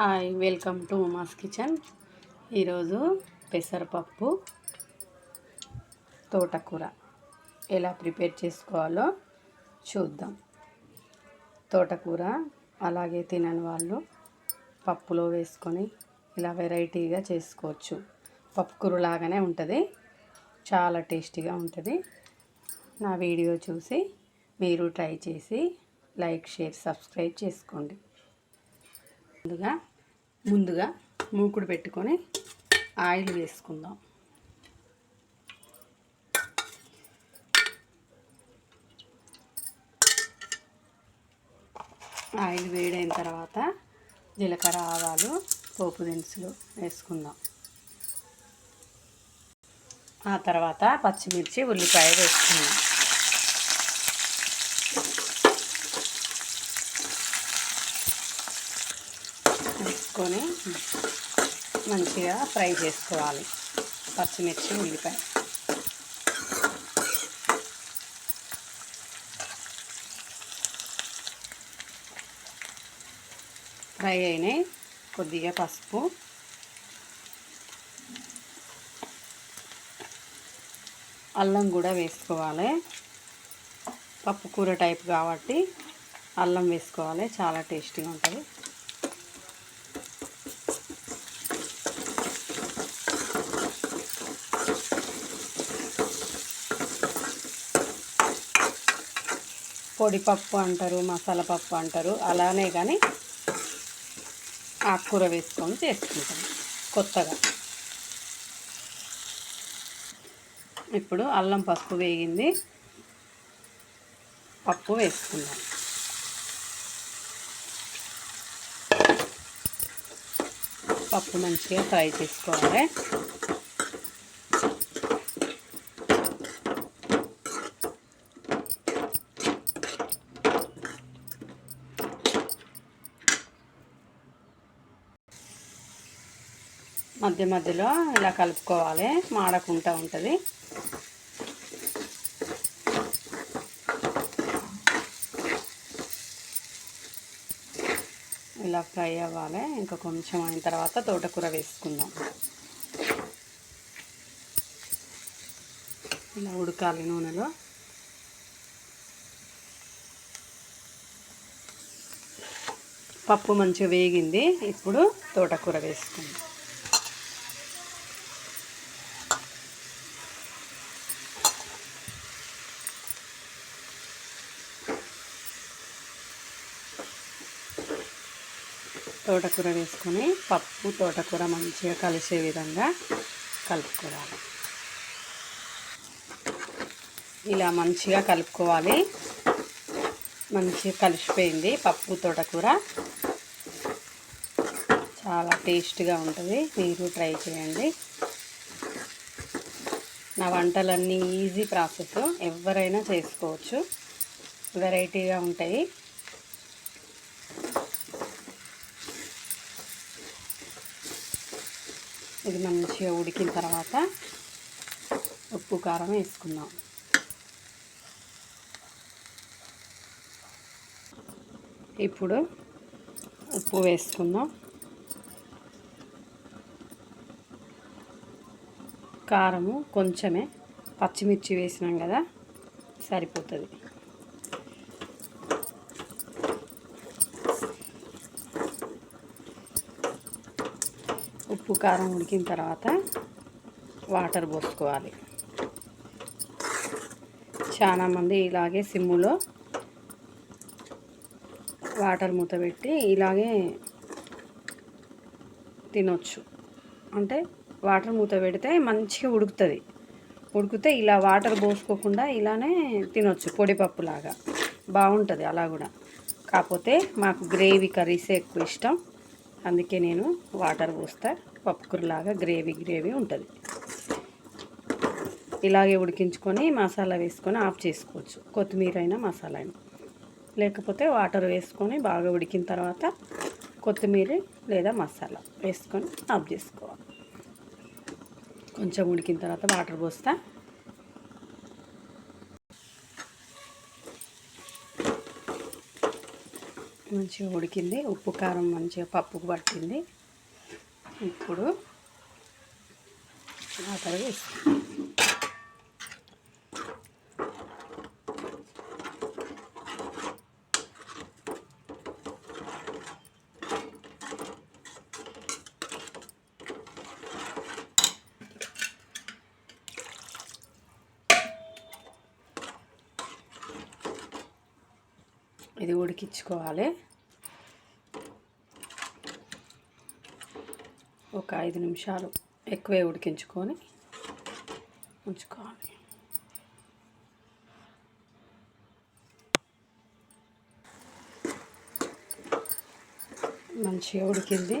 Hi welcome to Uma's kitchen. ఈరోజు పెసరపప్పు తోటకూర ఎలా ప్రిపేర్ చేసుకోవాలో చూద్దాం. తోటకూర అలాగే తినని వాళ్ళు పప్పులో వేసుకొని ఇలా వెరైటీగా చేసుకోవచ్చు. పప్పుకూర లాగానే ఉంటుంది చాలా టేస్టీగా ఉంటుంది. నా వీడియో చూసి మీరు ట్రై చేసి లైక్ షేర్ సబ్స్క్రైబ్ చేసుకోండి. ముందుగా ముందుగా మూకుడు పెట్టుకొని ఆయిల్ వేసుకుందాం. ఆయిల్ వేడైన తర్వాత జీలకర్ర ఆవాలు పోపు దినుసులు వేసుకుందాం. ఆ తర్వాత పచ్చిమిర్చి ఉల్లిపాయ వేసుకుందాం. వేసుకొని మంచిగా ఫ్రై చేసుకోవాలి. పచ్చిమిర్చి ఉల్లిపాయ. ఫ్రై అయినాయి. కొద్దిగా పసుపు. అల్లం కూడా వేసుకోవాలి. పప్పు కూర టైప్ కాబట్టి అల్లం వేసుకోవాలి. చాలా టేస్టీగా ఉంటుంది. పొడిపప్పు అంటారు మసాలా పప్పు అంటారు అలానే కానీ ఆకుకూర వేసుకొని చేసుకుంటాం కొత్తగా. ఇప్పుడు అల్లం పసుపు వేగింది. పప్పు వేసుకుందాం. పప్పు మంచిగా ఫ్రై చేసుకోవాలి. మధ్య మధ్యలో ఇలా కలుపుకోవాలి. మాడకుండా ఉంటుంది. ఇలా ఫ్రై అవ్వాలి. ఇంకా కొంచెం అయిన తర్వాత తోటకూర వేసుకుందాం. ఇలా ఉడకాలి నూనెలో. పప్పు మంచిగా వేగింది. ఇప్పుడు తోటకూర వేసుకుందాం. తోటకూర వేసుకొని పప్పు తోటకూర మంచిగా కలిసే విధంగా కలుపుకోవాలి. ఇలా మంచిగా కలుపుకోవాలి. మంచిగా కలిసిపోయింది పప్పు తోటకూర. చాలా టేస్ట్గా ఉంటుంది. మీరు ట్రై చేయండి. నా వంటలన్నీ ఈజీ ప్రాసెస్. ఎవరైనా చేసుకోవచ్చు. వెరైటీగా ఉంటాయి. ఇది మంచిగా ఉడికిన తర్వాత ఉప్పు కారం వేసుకుందాం. ఇప్పుడు ఉప్పు వేసుకుందాం. కారము కొంచెమే పచ్చిమిర్చి వేసినాం కదా సరిపోతుంది. ఉప్పు కారం ఉడికిన తర్వాత వాటర్ పోసుకోవాలి. చాలామంది ఇలాగే సిమ్ములో వాటర్ మూత పెట్టి ఇలాగే తినొచ్చు. అంటే వాటర్ మూత పెడితే మంచిగా ఉడుకుతుంది. ఉడికితే ఇలా వాటర్ పోసుకోకుండా ఇలానే తినొచ్చు పొడిపప్పు లాగా బాగుంటుంది అలా కూడా. కాకపోతే మాకు గ్రేవీ కర్రీసే ఎక్కువ ఇష్టం. అందుకే నేను వాటర్ పోస్తా. పప్పుకూరలాగా గ్రేవీ గ్రేవీ ఉంటుంది. ఇలాగే ఉడికించుకొని మసాలా వేసుకొని ఆఫ్ చేసుకోవచ్చు. కొత్తిమీర అయినా మసాలా అయినా. లేకపోతే వాటర్ వేసుకొని బాగా ఉడికిన తర్వాత కొత్తిమీర లేదా మసాలా వేసుకొని ఆఫ్ చేసుకోవాలి. కొంచెం ఉడికిన తర్వాత వాటర్ పోస్తా. మంచిగా ఉడికింది. ఉప్పు కారం మంచిగా పప్పుకు పట్టింది. ఇప్పుడు వాటర్ వేస్తాం ఇది ఉడికించుకోవాలి. ఒక ఐదు నిమిషాలు ఎక్కువే ఉడికించుకొని ఉంచుకోవాలి. మంచిగా ఉడికింది.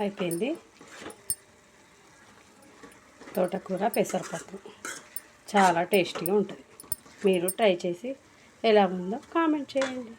అయిపోయింది. తోటకూర పెసరపప్పు. చాలా టేస్టీగా ఉంటుంది. మీరు ట్రై చేసి ఎలా ఉందో కామెంట్ చేయండి.